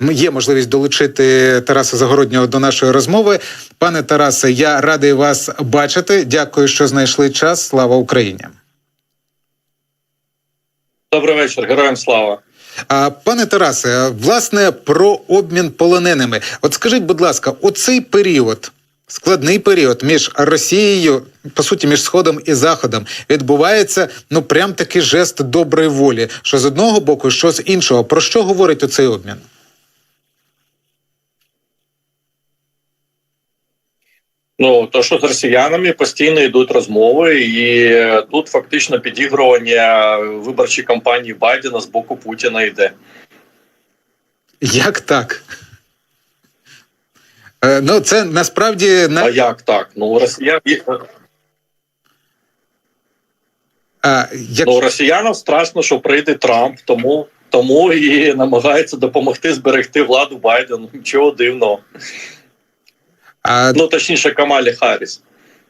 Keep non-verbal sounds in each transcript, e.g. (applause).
є можливість долучити Тараса Загороднього до нашої розмови. Пане Тарасе, я радий вас бачити. Дякую, що знайшли час. Слава Україні. Добрий вечір, героям слава. А, Пане Тарасе, власне, про обмін полоненими. От скажіть, будь ласка, оцей період, складний період між Росією, по суті, між Сходом і Заходом, відбувається ну прям такий жест доброї волі. Що з одного боку, що з іншого. Про що говорить оцей обмін? Ну то що з росіянами постійно йдуть розмови, і тут фактично підігрування виборчої кампанії Байдена з боку Путіна йде. Як так? Е, ну, це насправді на А як так? Ну росіян а, як... ну, росіянам страшно, що прийде Трамп, тому тому і намагається допомогти зберегти владу Байдену. Нічого дивного. А, Ну точніше, Камалі Харріс.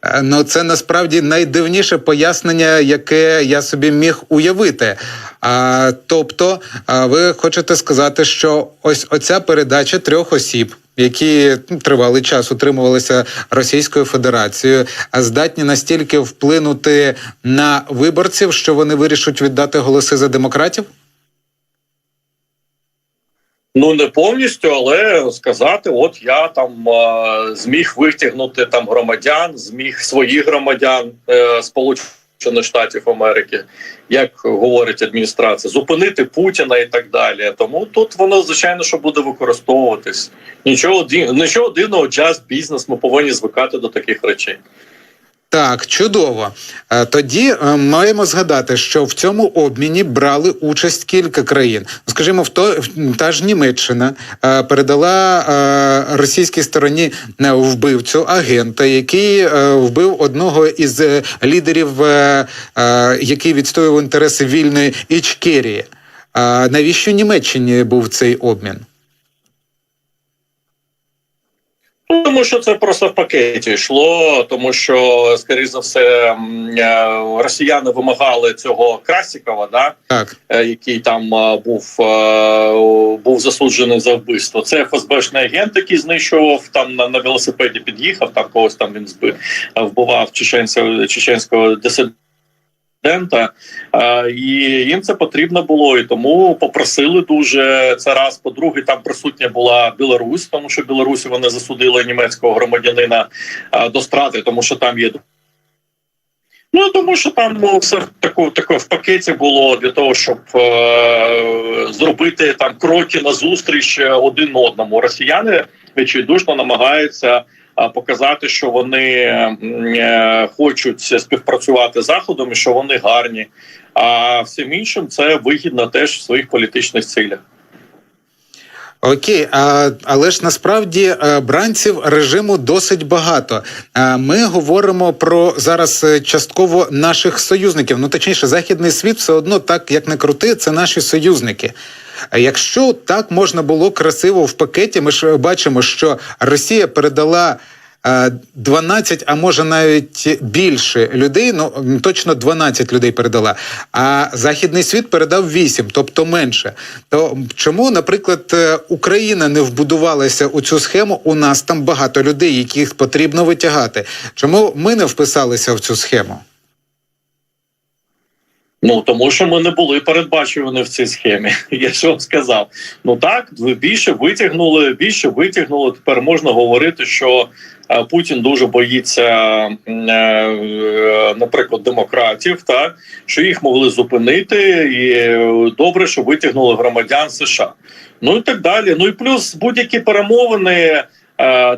Е, Ну, це насправді найдивніше пояснення, яке я собі міг уявити. А, тобто, а, ви хочете сказати, що ось оця передача трьох осіб, які ну, тривалий час утримувалися Російською Федерацією, здатні настільки вплинути на виборців, що вони вирішать віддати голоси за демократів? Ну не повністю, але сказати: от я там е, зміг витягнути там громадян, зміг своїх громадян е, Сполучених Штатів Америки, як говорить адміністрація, зупинити Путіна і так далі. Тому тут воно звичайно що буде використовуватись. Нічого нічого дивного, час бізнес. Ми повинні звикати до таких речей. Так, чудово. Е, Тоді е, маємо згадати, що в цьому обміні брали участь кілька країн. Ну, Скажімо, в то та ж Німеччина е, передала російській стороні вбивцю агента, який вбив одного із лідерів, який відстоював інтереси вільної Ічкерії. Навіщо Німеччині був цей обмін? Ну, Тому що це просто в пакеті йшло, тому що, скоріш за все, е, росіяни вимагали цього Красікова, да, Так, е, який там е, був, був засуджений за вбивство. Це ФСБшний агент, який знищував там на, на велосипеді, під'їхав, там когось там він збив, вбивав чеченця, чеченського дисидента. Е, І їм це потрібно було, і тому попросили дуже це раз. По-друге, там присутня була Білорусь, тому що Білорусі вони засудили німецького громадянина до страти, тому що там є. Ну тому що там ну, все в таку таке в пакеті було для того, щоб е, зробити там кроки назустріч е, один одному. Росіяни відчайдушно намагаються показати, що вони е, хочуть співпрацювати з заходом і що вони гарні. А всім іншим це вигідно теж в своїх політичних цілях. Окей, а, але ж насправді е, бранців режиму досить багато. Ми говоримо про зараз е, частково наших союзників. Ну точніше, західний світ все одно так як не крути, це наші союзники. Якщо так можна було красиво в пакеті, ми ж бачимо, що Росія передала. Е, 12, а може навіть більше людей, ну точно 12 людей передала. А західний світ передав 8, тобто менше. То чому, наприклад, е, Україна не вбудувалася у цю схему? У нас там багато людей, яких потрібно витягати. Чому ми не вписалися в цю схему? Ну тому що ми не були передбачувані в цій схемі. (laughs) Я що вам сказав. Ну так, більше витягнули, більше витягнули. Тепер можна говорити, що е, Путін дуже боїться, е, е, наприклад, демократів, так що їх могли зупинити, і добре, що витягнули громадян США. Ну і так далі. Ну і плюс будь-які перемовини.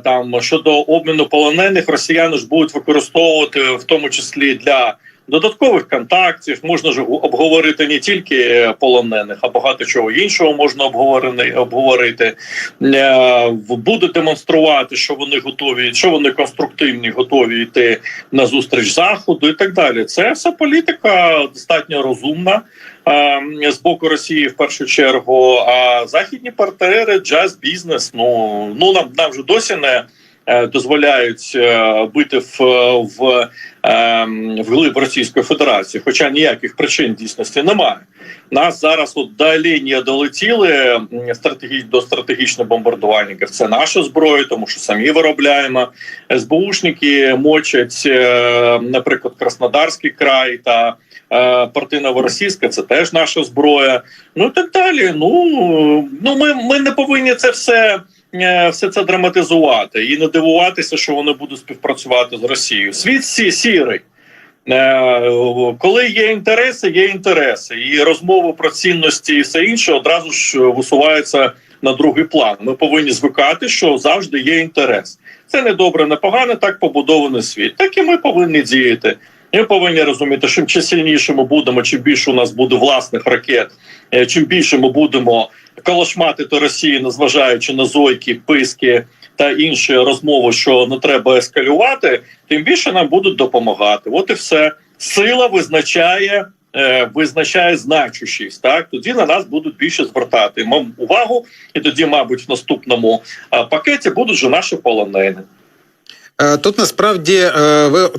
Там щодо обміну полонених росіяни ж будуть використовувати в тому числі для додаткових контактів. Можна ж обговорити не тільки полонених, а багато чого іншого можна обговорити. Е, Буде демонструвати, що вони готові, що вони конструктивні, готові йти на зустріч заходу і так далі. Це все політика достатньо розумна е, з боку Росії в першу чергу. А західні партнери, джаз бізнес. Ну ну нам нам вже досі не. Е, Дозволяють е, бити в в, ем, в глиб Російської Федерації, хоча ніяких причин дійсності немає. Нас зараз от до лінії долетіли стратегі... до стратегічних бомбардувальників. Це наша зброя, тому що самі виробляємо. СБУшники мочать, е, наприклад, Краснодарський край та е, Партиново-Російська, це теж наша зброя. Ну так далі. Ну, ну ми, ми не повинні це все. Е, Все це драматизувати і не дивуватися, що вони будуть співпрацювати з Росією. Світ сі сірий. Е, Коли є інтереси, є інтереси, і розмови про цінності і все інше одразу ж висуваються на другий план. Ми повинні звикати, що завжди є інтерес. Це не добре, не погано, так побудований світ. Так і ми повинні діяти. Ми повинні розуміти, що чим сильніше ми будемо, чим більше у нас буде власних ракет, е, чим більше ми будемо колошматити Росію, незважаючи на зойки, писки та інші розмови, що не треба ескалювати, тим більше нам будуть допомагати. От і все. Сила визначає. е, Визначає значущість, так тоді на нас будуть більше звертати увагу, і тоді, мабуть, в наступному пакеті будуть вже наші полонені. Е, Тут насправді е, ви.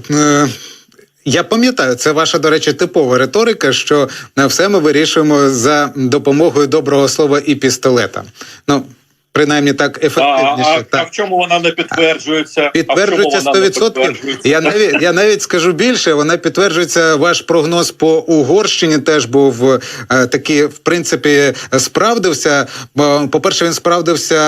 Е, Я пам'ятаю, це ваша, до речі, типова риторика, що на все ми вирішуємо за допомогою доброго слова і пістолета. Ну, принаймні так А, ефективніше. а, а так. в чому вона не підтверджується? Підтверджується а в чому вона не 100%. підтверджується? Я навіть я навіть скажу більше. Вона підтверджується. Ваш прогноз по Угорщині теж був е, такий, в принципі, справдився. Бо, по-перше, він справдився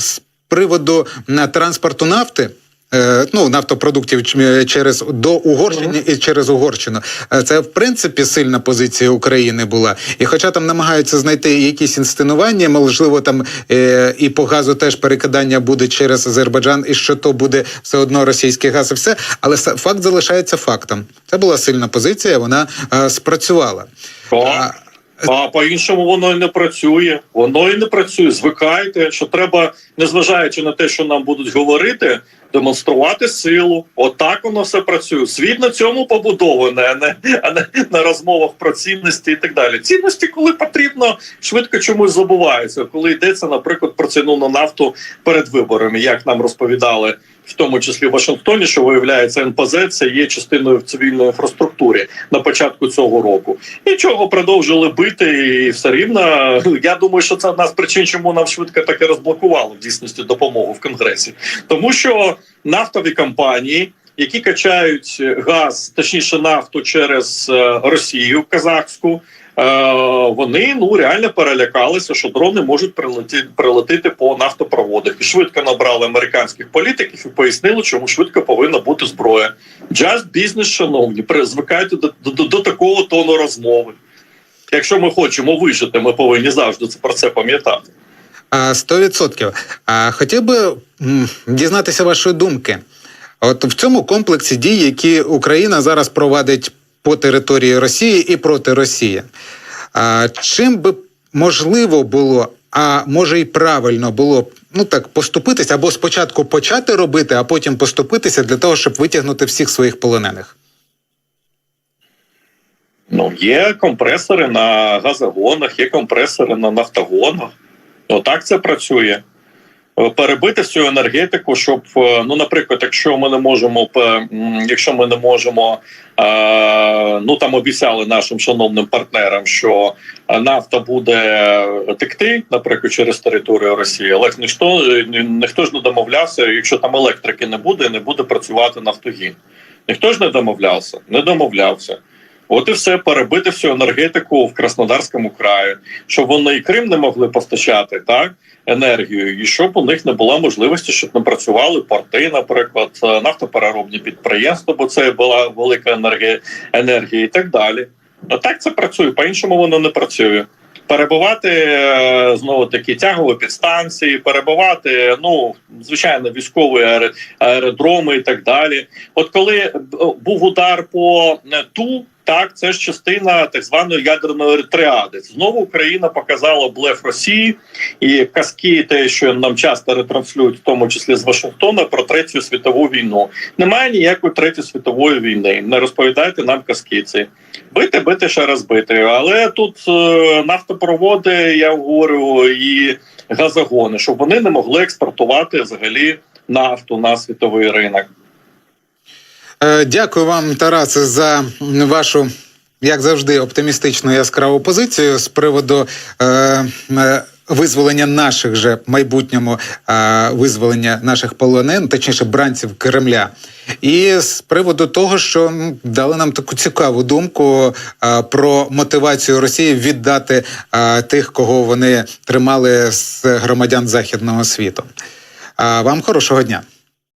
з приводу на транспорту нафти. Е, Ну, нафтопродуктів через до Угорщини і через Угорщину. Е, Це в принципі сильна позиція України була. І хоча там намагаються знайти якісь інсценування, можливо, там е, і по газу теж перекидання буде через Азербайджан, і що то буде все одно російський газ, і все. Але факт залишається фактом. Це була сильна позиція, вона е, спрацювала. А по-іншому воно і не працює. Воно і не працює. Звикайте, що треба, незважаючи на те, що нам будуть говорити, демонструвати силу. Отак воно все працює. Світ на цьому побудований, а не, а не на розмовах про цінності і так далі. Цінності, коли потрібно, швидко чомусь забуваються. Коли йдеться, наприклад, про ціну на нафту перед виборами, як нам розповідали. В тому числі в Вашингтоні, що виявляється, НПЗ це є частиною в цивільної інфраструктурі на початку цього року. Нічого продовжили бити, і все рівно. Я думаю, що це одна з причин, чому нам швидко таке розблокувало в дійсності допомогу в конгресі, тому що нафтові компанії. Які качають газ, точніше нафту через е, Росію казахську, вони ну реально перелякалися, що дрони можуть прилетіти, прилетіти по нафтопроводах. І швидко набрали американських політиків і пояснили, чому швидко повинна бути зброя. Just business, шановні, при- звикайте до, до, до такого тону розмови. Якщо ми хочемо вижити, ми повинні завжди про це пам'ятати. Сто відсотків. Хотів би дізнатися вашої думки. От в цьому комплексі дій, які Україна зараз провадить по території Росії і проти Росії. Чим би можливо було, а може і правильно було б, ну так поступитися або спочатку почати робити, а потім поступитися для того, щоб витягнути всіх своїх полонених? Ну, є компресори на газогонах, є компресори на нафтогонах. Отак це працює. Е, Перебити всю енергетику, щоб е, ну, наприклад, якщо ми не можемо якщо ми не можемо, е, ну там обіцяли нашим шановним партнерам, що нафта буде текти, наприклад, через територію Росії, але ніхто ніхто ж не домовлявся, якщо там електрики не буде, не буде працювати нафтогін. Ніхто ж не домовлявся, не домовлявся. От і все перебити всю енергетику в Краснодарському краї, щоб вони і Крим не могли постачати так енергію, і щоб у них не було можливості, щоб не працювали порти, наприклад, е, нафтопереробні підприємства, бо це була велика енергія, енергія і так далі. А так це працює, по-іншому воно не працює. Перебувати е, знову таки тягові підстанції, перебувати, ну звичайно, військові аеродроми і так далі. От коли е, був удар по ту, так це ж частина так званої ядерної тріади. Знову Україна показала блеф Росії і казки, те, що нам часто ретранслюють, в тому числі з Вашингтона, про третю світову війну. Немає ніякої третьої світової війни. Не розповідайте нам казки ці. Бити, бити, ще раз бити. Але тут е, нафтопроводи, я говорю, і газогони, щоб вони не могли експортувати взагалі нафту на світовий ринок. Е, Дякую вам, Тарасе, за вашу як завжди, оптимістичну яскраву позицію з приводу. Е, е, Визволення наших же майбутньому е, визволення наших полонен, точніше бранців Кремля, і з приводу того, що дали нам таку цікаву думку е, про мотивацію Росії віддати е, тих, кого вони тримали з громадян західного світу. Е, вам хорошого дня.